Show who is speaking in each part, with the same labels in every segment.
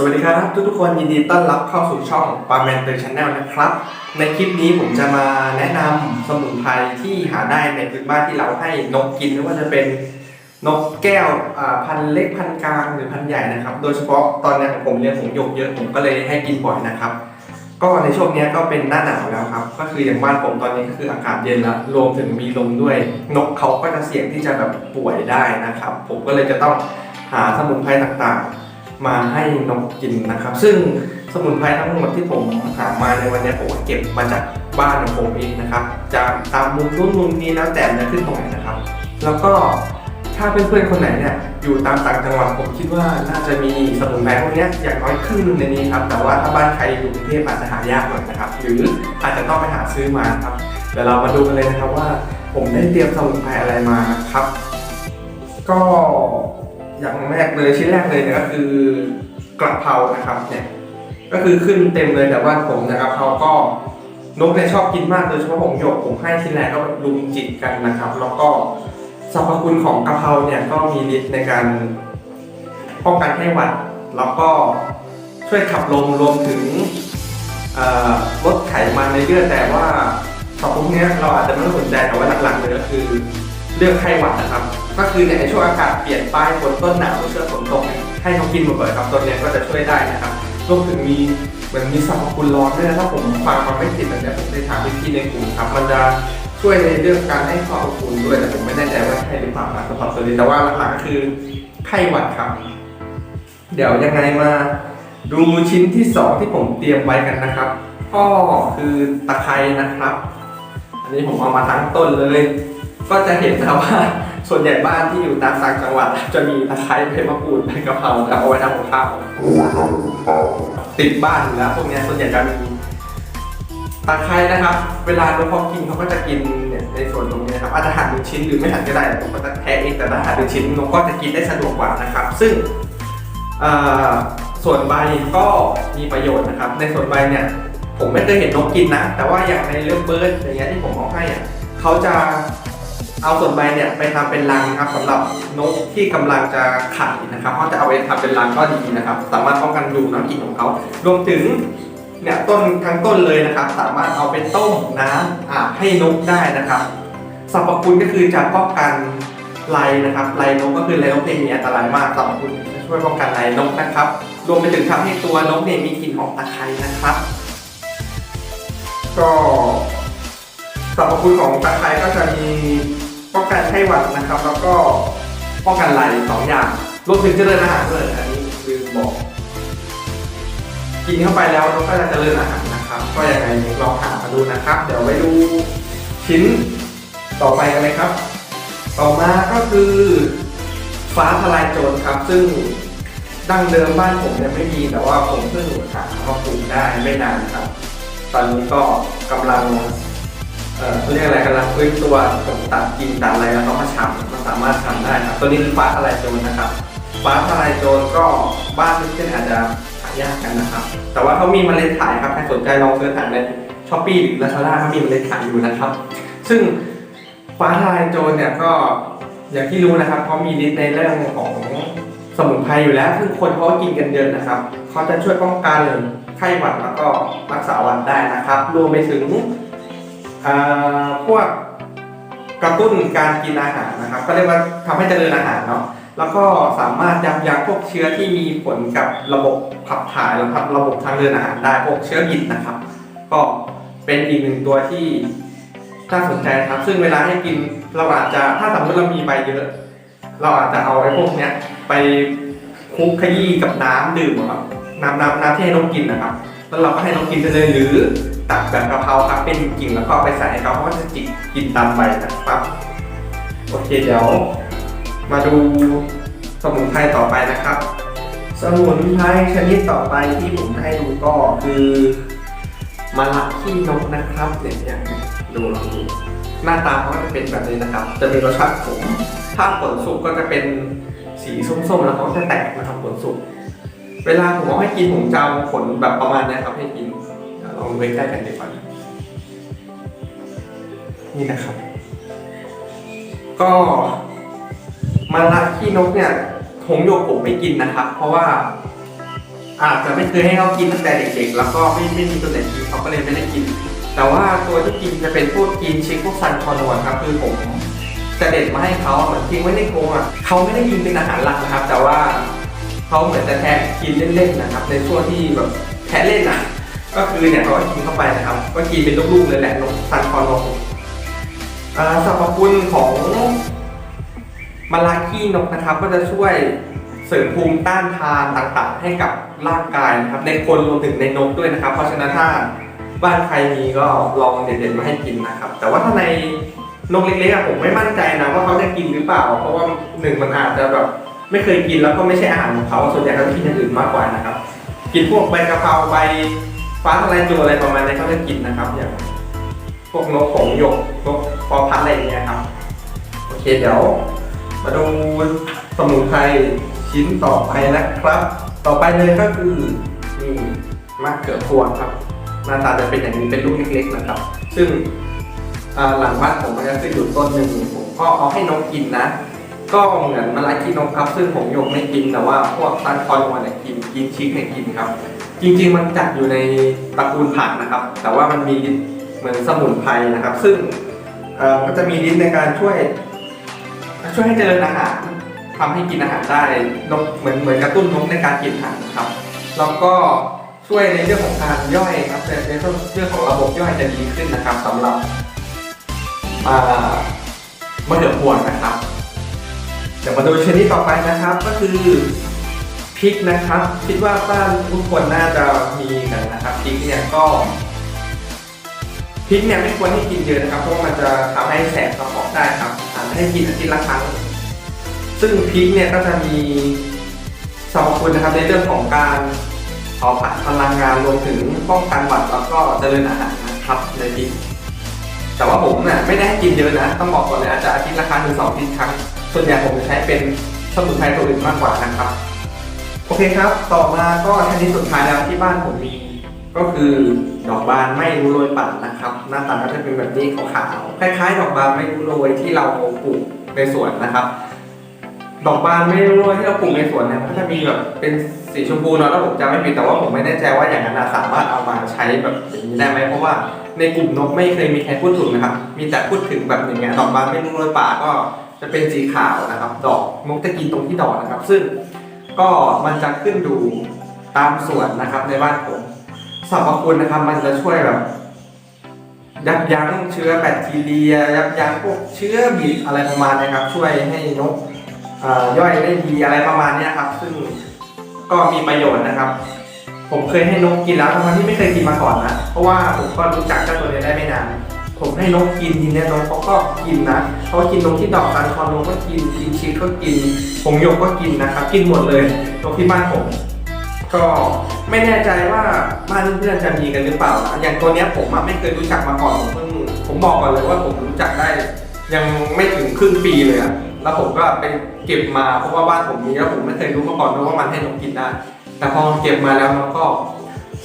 Speaker 1: สวัสดีครับทุกทุกๆคนยินดีต้อนรับเข้าสู่ช่องปาแมนเตอร์ชาแนลนะครับ ในคลิปนี้ผมจะมาแนะนำสมุนไพรที่หาได้ในพื้นบ้านที่เราให้นกกินไม่ว่าจะเป็นนกแก้วพันเล็กพันกลางหรือพันใหญ่นะครับ โดยเฉพาะตอนนี้ผมเลี้ยงหงส์หยกเยอะผมก็เลยให้กินบ่อยนะครับ ก็ในช่วงนี้ก็เป็นหน้าหนาวแล้วครับ ก็คืออย่างบ้านผมตอนนี้ก็คืออากาศเย็นแล้วรวมถึงมีลมด้วย นกเขาก็จะเสี่ยงที่จะแบบป่วยได้นะครับ ผมก็เลยจะต้องหาสมุนไพรต่างๆ มาให้นกกินนะครับ ซึ่งสมุนไพรทั้งหมดที่ผมหามาในวันนี้ผมเก็บมาจากบ้านของผมเองนะครับจะตามมุมนู้นมุมนี้แล้วแต่จะขึ้นตรงไหนนะครับ แล้วก็ถ้าเพื่อนๆคนไหนเนี่ยอยู่ตามต่างจังหวัดผมคิดว่าน่าจะมีสมุนไพรพวกนี้อย่างน้อยครึ่งหนึงในนี้ครับแต่ว่าถ้าบ้านใครอยู่กรุงเทพอาจจะหายากหน่อยนะครับ หรืออาจจะต้องไปหาซื้อมาครับเดี๋ยวเรามาดูกันเลยนะครับว่า ผมได้เตรียมสมุนไพรอะไรมาครับ ก็ อย่างแรกเลยชิ้นแรกเลยเนี่ยก็คือกระเพรานะครับเนี่ยก็คือขึ้นเต็มเลยแต่ว่าผมนะครับเขาก็นกเนี่ยชอบกินมากโดยเฉพาะผมหยกผมให้ชิ้นแรกก็ลุมจิตกันนะครับ แล้วก็สรรพคุณของกระเพราเนี่ยก็มีฤทธิ์ในการป้องกันไข้หวัด แล้วก็ช่วยขับลมรวมถึงลดไขมันในเลือดแต่ว่าสองพวกนี้เราอาจจะไม่ต้องสนใจแต่ว่าหลักๆเลยก็คือเรื่องไข้หวัดนะครับ ก็คือในช่วงอากาศเปลี่ยนป้ายฝนต้นหนาวช่วงฝนตกเนี่ยให้เขากินบ่อยๆครับตัวเนี้ยก็จะช่วยได้นะครับรวมถึงมีเหมือนมีสรรพคุณร้อนด้วยนะถ้าผมฟังมาไม่ผิดนะเดี๋ยวผมได้ถามพี่ๆในกลุ่มครับมันจะช่วยในเรื่องการให้ความอบอุ่นด้วยแต่ผมไม่แน่ใจว่าใช่หรือเปล่านะสำหรับตัวนี้แต่ว่าหลักๆคือไข้หวัดครับ เดี๋ยวยังไงมาดูชิ้นที่สองที่ผมเตรียมไว้กันนะครับก็คือตะไคร้นะครับ อันนี้ผมเอามาทั้งต้นเลย ก็จะเห็นนะว่า ส่วนใหญ่บ้านที่อยู่ตามต่างจังหวัด จะมีตะไคร้ใบมะกรูดใบกะเพราแต่เอาไว้ทำกับข้าวติดบ้านอยู่แล้วพวกเนี้ยส่วนใหญ่จะมีตะไคร้นะครับ เวลานกเขากินเขาก็จะกินเนี่ยในส่วนตรงนี้นะครับอาจจะหั่นเป็นชิ้นหรือไม่หั่นก็ได้ผมก็จะแทะเองแต่ถ้าหั่นเป็นชิ้นนกก็จะกินได้สะดวกกว่านะครับ ซึ่งส่วนใบก็มีประโยชน์นะครับ ในส่วนใบเนี่ยผมไม่เคยเห็นนกกินนะ แต่ว่าอย่างในเรื่องเบิร์ดอย่างเงี้ยที่ผมเอาให้อะเขาจะ เอาส่วนใบเนี่ยไปทำเป็นรังนะครับสำหรับนกที่กำลังจะไข่นะครับเขาจะเอาไปทำเป็นรังก็ดีนะครับ สามารถป้องกันดูน้ำกินของเขารวมถึงเนี่ยต้นทั้งต้นเลยนะครับ สามารถเอาไปต้มน้ำอาบให้นกได้นะครับสรรพคุณก็คือจะป้องกันไรนะครับไรนกก็คือไรนกเนี่ยมีอันตรายมากสรรพคุณจะช่วยป้องกันไรนกนะครับ รวมไปถึงทำให้ตัวนกเนี่ยมีกลิ่นหอมตะไคร้นะครับ ก็สรรพคุณของตะไคร้ก็จะมี ป้องกันไข้หวัดนะครับ แล้วก็ป้องกันไหลสองอย่างรวมถึงเจริญอาหารด้วยอันนี้คือบอก กินเข้าไปแล้วเราก็จะเจริญอาหารนะครับ ก็ยังไงลองหามาดูนะครับ เดี๋ยวไปดูชิ้นต่อไปกันเลยครับ ต่อมาก็คือฟ้าทลายโจรครับ ซึ่งดั้งเดิมบ้านผมเนี่ยไม่มีแต่ว่าผมเพิ่งหามาปลูกได้ไม่นานครับ ตอนนี้ก็กำลัง เขาเรียกอะไรกำลังฟื้นตัวผมตัดกินตัดอะไรแล้วก็มาชำมันสามารถทำได้ครับตัวนี้คือฟ้าทลายโจรนะครับฟ้าทลายโจรก็บ้านเพื่อนๆอาจจะหายากกันนะครับ แต่ว่าเขามีเมล็ดขายครับใครสนใจลองเสิร์ชหาในช้อปปี้หรือลาซาด้าเขามีเมล็ดขายอยู่นะครับ ซึ่งฟ้าทลายโจรเนี่ยก็อย่างที่รู้นะครับเขามีฤทธิ์ในเรื่องของสมุนไพรอยู่แล้วซึ่งคนเขากินกันเยอะนะครับเขาจะช่วยป้องกันไข้หวัดแล้วก็รักษาหวัดได้นะครับรวมไปถึง พวกกระตุ้นการกินอาหารนะครับ ก็เรียกว่าทำให้เจริญอาหารเนาะแล้วก็สามารถยับยั้งพวกเชื้อที่มีผลกับระบบขับถ่ายแล้วครับระบบทางเดินอาหารได้พวกเชื้อบิดนะครับ ก็เป็นอีกหนึ่งตัวที่น่าสนใจครับ ซึ่งเวลาให้กินเราอาจจะถ้าสมมติเรามีใบเยอะ เราอาจจะเอาไอ้พวกเนี้ยไปคลุกขยี้กับน้ำดื่มครับน้ำน้ำน้ำที่ให้นกกินนะครับ แล้วเราก็ให้นกกินไปเลยหรือ ตักแบบกะเพราครับเป็นกิ่งแล้วก็ไปใส่ให้เขาเขาก็จะจิกกินตามใบนะครับโอเคเดี๋ยว มาดูสมุนไพรต่อไปนะครับ สมุนไพรชนิดต่อไปที่ผมให้ดูก็คือมะระขี้นกนะครับเนี่ยอย่างดูลองดูหน้าตาเขาก็จะเป็นแบบนี้นะครับ จะมีรสชาติขมถ้าผลสุกก็จะเป็นสีส้มๆแล้วเขาก็จะแตกนะครับผลสุกเวลาผมเอาให้กินผมจะเอาผลแบบประมาณนี้ครับให้กิน ลองดูใกล้ๆกันดีกว่านี่นะครับ ก็มาละขี้นกเนี่ยหงโยกผมไม่กินนะครับ เพราะว่าอาจจะไม่เคยให้เขากินตั้งแต่เด็กๆ แล้วก็ไม่ไม่มีตัวไหนกินเขาก็เลยไม่ได้กิน แต่ว่าตัวที่กินจะเป็นพวกกินชิคพวกซันคอนวลครับคือผมจะเด็ดมาให้เขาเหมือนทิ้งไว้ในกรงอะเขาไม่ได้กินเป็นอาหารหลักนะครับ แต่ว่าเขาเหมือนจะแทะกินเล่นๆนะครับ ในช่วงที่แบบแทะเล่นอะ ก็คือเนี่ยเขาก็กินเข้าไปนะครับ ก็กินเป็นลูกๆเลยแหละนกซันคอนวลอ่าสรรพคุณของมาลากี้นกนะครับ ก็จะช่วยเสริมภูมิต้านทานต่างๆ ให้กับร่างกายนะครับ ในคนรวมถึงในนกด้วยนะครับ เพราะฉะนั้นถ้าบ้านใครมีก็ลองเด็ดๆมาให้กินนะครับ แต่ว่าถ้าในนกเล็กๆผมไม่มั่นใจนะว่าเขาจะกินหรือเปล่า เพราะว่าหนึ่งมันอาจจะแบบไม่เคยกินแล้วก็ไม่ใช่อาหารของเขาส่วนใหญ่เขาจะกินอย่างอื่นมากกว่านะครับ กินพวกใบกะเพราใบ ฟ้าทะลายโจรอะไรประมาณนี้เขาจะกินนะครับอย่างพวกนกของหยกนกปอพัดอะไรอย่างเงี้ยครับโอเคเดี๋ยวมาดูสมุนไพรชิ้นต่อไปนะครับ ต่อไปเลยก็คือนี่มะเขือพวงครับหน้าตาจะเป็นอย่างนี้เป็นลูกเล็กๆนะครับ ซึ่งหลังบ้านผมมันจะขึ้นอยู่ต้นหนึ่งผมก็เอาให้นกกินนะ ก็เหมือนมะลายขี้นกครับ ซึ่งผมยกไม่กินแต่ว่าพวกซันคอนวันเนี่ยกินกินชิคเนี่ยกินครับ จริงๆมันจัดอยู่ในตระกูลผักนะครับ แต่ว่ามันมีเหมือนสมุนไพรนะครับ ซึ่งเอ่อก็จะมีฤทธิ์ในการช่วย ช่วยให้เจริญอาหารทำให้กินอาหารได้นกเหมือนเหมือนกระตุ้นนกในการกินอาหารนะครับแล้วก็ช่วยในเรื่องของการย่อยครับในในเรื่องของระบบย่อยจะดีขึ้นนะครับสำหรับมะเขือพวงนะครับเดี๋ยวมาดูชนิดต่อไปนะครับ ก็คือ พริกนะครับ คิดว่าบ้านทุกคนน่าจะมีกันนะครับพริกเนี่ยก็พริกเนี่ยไม่ควรให้กินเยอะนะครับเพราะมันจะทำให้แสบกระเพาะได้ครับอาจจะให้กินอาทิตย์ละครั้ง ซึ่งพริกเนี่ยก็จะมีสรรพคุณนะครับในเรื่องของการเผาผลาญพลังงานรวมถึงป้องกันหวัดแล้วก็เจริญอาหารนะครับในพริกแต่ว่าผมเนี่ยไม่ได้กินเยอะนะ ต้องบอกก่อนเลยอาจจะอาทิตย์ละครั้งถึงสองอาทิตย์ครั้ง ส่วนใหญ่ผมจะใช้เป็นสมุนไพรตัวอื่นมากกว่านะครับ โอเคครับ ต่อมาก็ชนิดสุดท้ายแล้วที่บ้านผมมี ก็คือดอกบานไม่รู้โรยป่านะครับ หน้าตาก็จะเป็นแบบนี้ขาวๆคล้ายๆ ดอกบานไม่รู้โรยที่เราปลูกในสวนนะครับ ดอกบานไม่รู้โรยที่เราปลูกในสวนเนี่ยมันก็จะมีแบบเป็นสีชมพูเนาะแล้วผมจำไม่ผิดแต่ว่าผมไม่แน่ใจว่าอย่างนั้นสามารถเอามาใช้แบบอย่างนี้ได้ไหมเพราะว่าในกลุ่มนกไม่เคยมีใครพูดถึงนะครับ มีแต่พูดถึงแบบอย่างเงี้ยดอกบานไม่รู้โรยป่าก็จะเป็นสีขาวนะครับ ดอกนกจะกินตรงที่ดอกนะครับ ซึ่ง ก็มันจะขึ้นดูตามส่วนนะครับในบ้านผมสรรพคุณนะครับมันจะช่วยแบบยับยั้งเชื้อแบคทีเรีย ยับยั้งพวกเชื้อบิดอะไรประมาณนี้ครับ ช่วยให้นกอ่อย่อยได้ดีอะไรประมาณนี้ครับ ซึ่งก็มีประโยชน์นะครับ ผมเคยให้นกกินแล้วทั้งที่ไม่เคยกินมาก่อนนะเพราะว่าผมก็รู้จักเจ้าตัวนี้ได้ไม่นาน ผมให้นกกินทีเนี้ยนกเขาก็กินนะ เขากินนกที่ดอกซันคอนนกก็กินกินชีสก็กินผงหยกก็กินนะครับ กินหมดเลยนกที่บ้านผม ก็ไม่แน่ใจว่าบ้านเพื่อนจะมีกันหรือเปล่านะอย่างตัวเนี้ยผมอะไม่เคยรู้จักมาก่อนผมเพิ่งผมบอกก่อนเลยว่าผมรู้จักได้ ยังไม่ถึงครึ่งปีเลยอะแล้วผมก็ไปเก็บมาเพราะว่าบ้านผมมีแล้วผมไม่เคยรู้มาก่อนวยว่ามันให้นกกินได้ แต่พอเก็บมาแล้วมันก็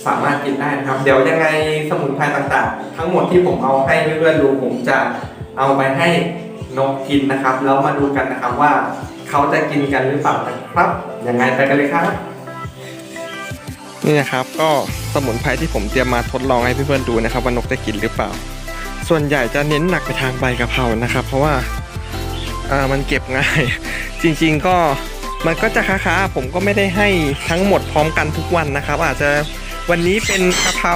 Speaker 1: สามารถกินได้นะครับ เดี๋ยวยังไงสมุนไพรต่างๆ ทั้งหมดที่ผมเอาให้เพื่อนๆดูผมจะเอาไปให้ นกกินนะครับ แล้วมาดูกันนะครับว่าเขาจะกินกันหรือเปล่านะครับ ยังไงไปกันเลยครับ นี่นะครับก็สมุนไพรที่ผมเตรียมมาทดลองให้เพื่อนๆดูนะครับ ว่านกจะกินหรือเปล่า ส่วนใหญ่จะเน้นหนักไปทางใบกะเพรานะครับ เพราะว่าอ่ามันเก็บง่าย จริง ๆก็มันก็จะค้าๆผมก็ไม่ได้ให้ทั้งหมดพร้อมกันทุกวันนะครับ อาจจะวันนี้เป็นกะเพรา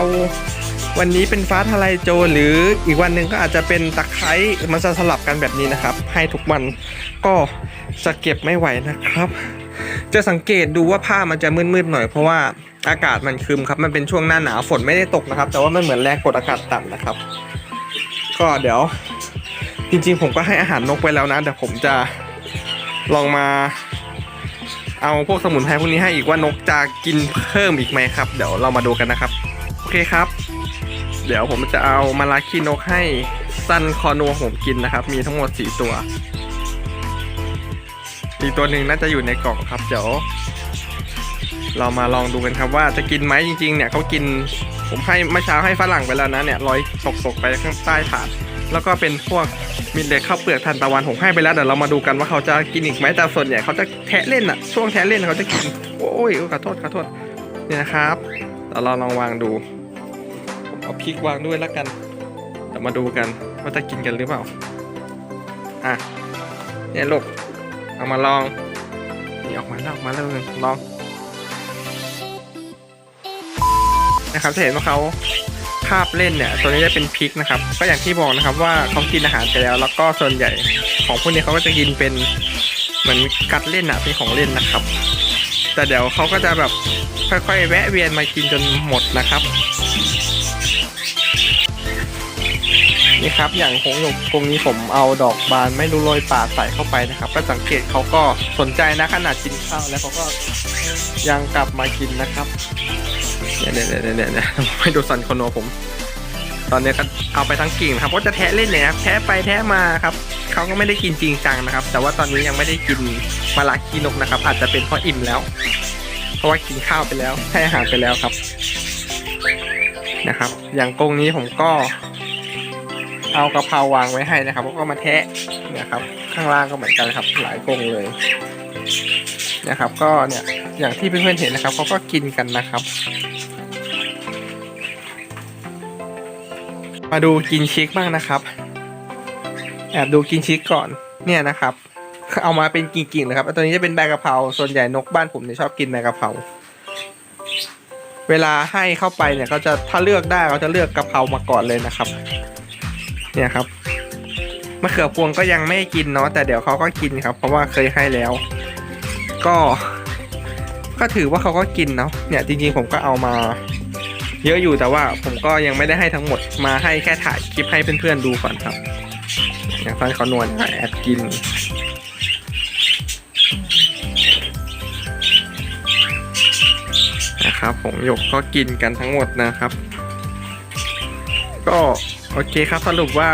Speaker 1: วันนี้เป็นฟ้าทะลายโจรหรืออีกวันหนึ่งก็อาจจะเป็นตะไคร้มันจะสลับกันแบบนี้นะครับ ให้ทุกวันก็จะเก็บไม่ไหวนะครับ จะสังเกตดูว่าผ้ามันจะมืดๆหน่อยเพราะว่าอากาศมันครึมครับมันเป็นช่วงหน้าหนาวฝนไม่ได้ตกนะครับ แต่ว่ามันเหมือนแรงกดอากาศต่ำนะครับ ก็เดี๋ยว จริงๆ ผมก็ให้อาหารนกไปแล้วนะเดี๋ยวผมจะลองมาเอาพวกสมุนไพรพวกนี้ให้อีกว่านกจะกินเพิ่มอีกไหมครับ เดี๋ยวเรามาดูกันนะครับ โอเคครับ เดี๋ยวผมจะเอามาลาคีนกให้สั้นคอนัวผมกินนะครับ มีทั้งหมดสี่ตัว อีกตัวหนึ่งน่าจะอยู่ในกล่องครับ เดี๋ยว เรามาลองดูกันครับว่าจะกินไหมจริง ๆ เนี่ยเขากิน ผมให้เมื่อเช้าให้ฝรั่งไปแล้วนะเนี่ยลอยตกๆไปข้างใต้ถาดแล้วก็เป็นพวกมิเล็กข้าวเปลือกทันตะวันผมให้ไปแล้วเดี๋ยวเรามาดูกันว่าเขาจะกินอีกไหมแต่ส่วนใหญ่เขาจะแทะเล่นอะช่วงแทะเล่นเขาจะกิน โอ้ยขอโทษขอโทษเนี่ยนะครับเดี๋ยวเราลองวางดู เอาพริกวางด้วยแล้วกันเดี๋ยวมาดูกันว่าจะกินกันหรือเปล่า อะ เนี่ยลูก เอามาลอง นี่ออกมาแล้วออกมาแล้วลอง นะครับจะเห็นว่าเขาคาบเล่นเนี่ย ตัวนี้จะเป็นพริกนะครับ ก็อย่างที่บอกนะครับว่าเขากินอาหารไปแล้ว แล้วก็ส่วนใหญ่ของพวกนี้เขาก็จะกินเป็นเหมือนกัดเล่นอะเป็นของเล่นนะครับ แต่เดี๋ยวเขาก็จะแบบค่อยๆ แวะเวียนมากินจนหมดนะครับ นี่ครับอย่างหงส์หยกกรงนี้ผมเอาดอกบานไม่รู้โรยป่าใส่เข้าไปนะครับก็สังเกตเขาก็สนใจนะขนาดกินข้าวแล้วเขาก็ยังกลับมากินนะครับเนี่ยเนี่ยเนี่ยเนี่ยเนี่ยให้ดูสันคอนโนผม ตอนนี้ก็เอาไปทั้งกิ่งครับก็จะแทะเล่นเลยครับแทะไปแทะมาครับเขาก็ไม่ได้กินจริงจังนะครับ แต่ว่าตอนนี้ยังไม่ได้กินมะระขี้นกนะครับ อาจจะเป็นเพราะอิ่มแล้ว เพราะว่ากินข้าวไปแล้วให้อาหารไปแล้วครับนะครับ อย่างกรงนี้ผมก็ เอากระเพราวางไว้ให้นะครับแล้วก็มาแทะเนี่ยครับ ข้างล่างก็เหมือนกันครับ หลายกรงเลยนะครับ ก็เนี่ยอย่างที่เพื่อนๆเห็นนะครับเขาก็กินกันนะครับ มาดูกินชิคบ้างนะครับ แอบดูกินชิคก่อนเนี่ยนะครับ เอามาเป็นกิ่งๆเลยครับตัวนี้จะเป็นใบกะเพราส่วนใหญ่นกบ้านผมเนี่ยชอบกินใบกะเพราเวลาให้เข้าไปเนี่ยเขาจะถ้าเลือกได้เขาจะเลือกกะเพรามาก่อนเลยนะครับ เนี่ยครับมะเขือพวงก็ยังไม่กินเนาะแต่เดี๋ยวเขาก็กินครับ เพราะว่าเคยให้แล้ว ก็ ก็ถือว่าเขาก็กินเนาะเนี่ยจริงๆผมก็เอามา เยอะอยู่แต่ว่าผมก็ยังไม่ได้ให้ทั้งหมดมาให้แค่ถ่ายคลิปให้เพื่อนๆดูก่อนครับอย่างฟันเขานวลแอบกินนะครับผมหยกก็กินกันทั้งหมดนะครับ ก็ โอเคครับสรุปว่า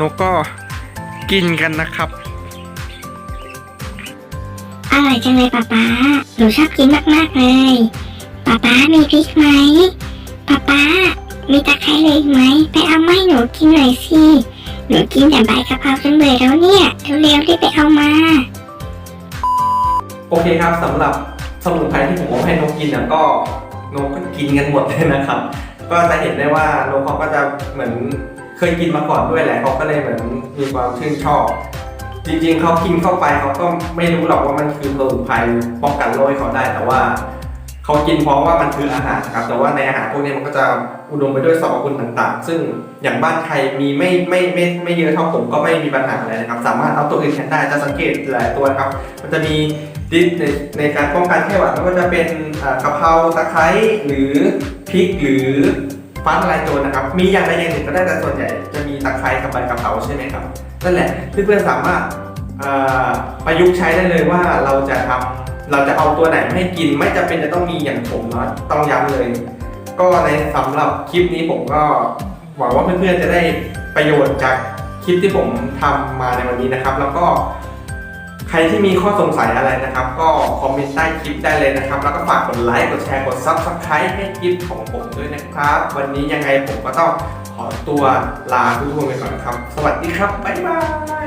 Speaker 1: นกก็กินกันนะครับ
Speaker 2: อร่อยจังเลยป๊าป๊าหนูชอบกินมากๆเลยป๊าป๊ามีพริกไหมป๊าป๊ามีตะไคร้เลยไหมไปเอามาให้หนูกินหน่อยสิหนูกินแต่ใบกะเพราจนเบื่อแล้วเนี่ยเร็วๆรีบไปเอามา
Speaker 1: โอเคครับสำหรับสมุนไพรที่ผมเอาให้นกกินเนี่ยก็นกก็กินกันหมดเลยนะครับ ก็จะเห็นได้ว่านกเขาก็จะเหมือนเคยกินมาก่อนด้วยแหละเขาก็เลยเหมือนมีความชื่นชอบ จริงๆเขากินเข้าไปเขาก็ไม่รู้หรอกว่ามันคือสมุนไพรป้องกันโรคเขาได้แต่ว่าเขากินเพราะว่ามันคืออาหารครับแต่ว่าในอาหารพวกนี้มันก็จะอุดมไปด้วยสรรพคุณต่าง ๆ ซึ่งอย่างบ้านใครมีไม่ไม่ไม่ไม่เยอะเท่าผมก็ไม่มีปัญหาอะไรนะครับ สามารถเอาตัวอื่นแทนได้จะสังเกตหลายตัวครับ มันจะมี ดิสในในการป้องกันไข้หวัดไม่ว่าจะเป็นกะเพราตะไคร้หรือพริกหรือฟ้าทลายโจรนะครับ มีอย่างใดอย่างหนึ่งก็ได้แต่ส่วนใหญ่จะมีตะไคร้กับใบกะเพราใช่ไหมครับนั่นแหละเพื่อนๆสามารถประยุกต์ใช้ได้เลยว่าเราจะทำเราจะเอาตัวไหนให้กินไม่จำเป็นจะต้องมีอย่างผมเนาะต้องย้ำเลย ก็ในสำหรับคลิปนี้ผมก็หวังว่าเพื่อนๆจะได้ประโยชน์จากคลิปที่ผมทำมาในวันนี้นะครับ แล้วก็ ใครที่มีข้อสงสัยอะไรนะครับ ก็คอมเมนต์ใต้คลิปได้เลยนะครับ แล้วก็ฝากกดไลค์กดแชร์กด Subscribe ให้คลิปของผมด้วยนะครับ วันนี้ยังไงผมก็ต้องขอตัวลาทุกคนไปก่อนนะครับ สวัสดีครับบ๊ายบาย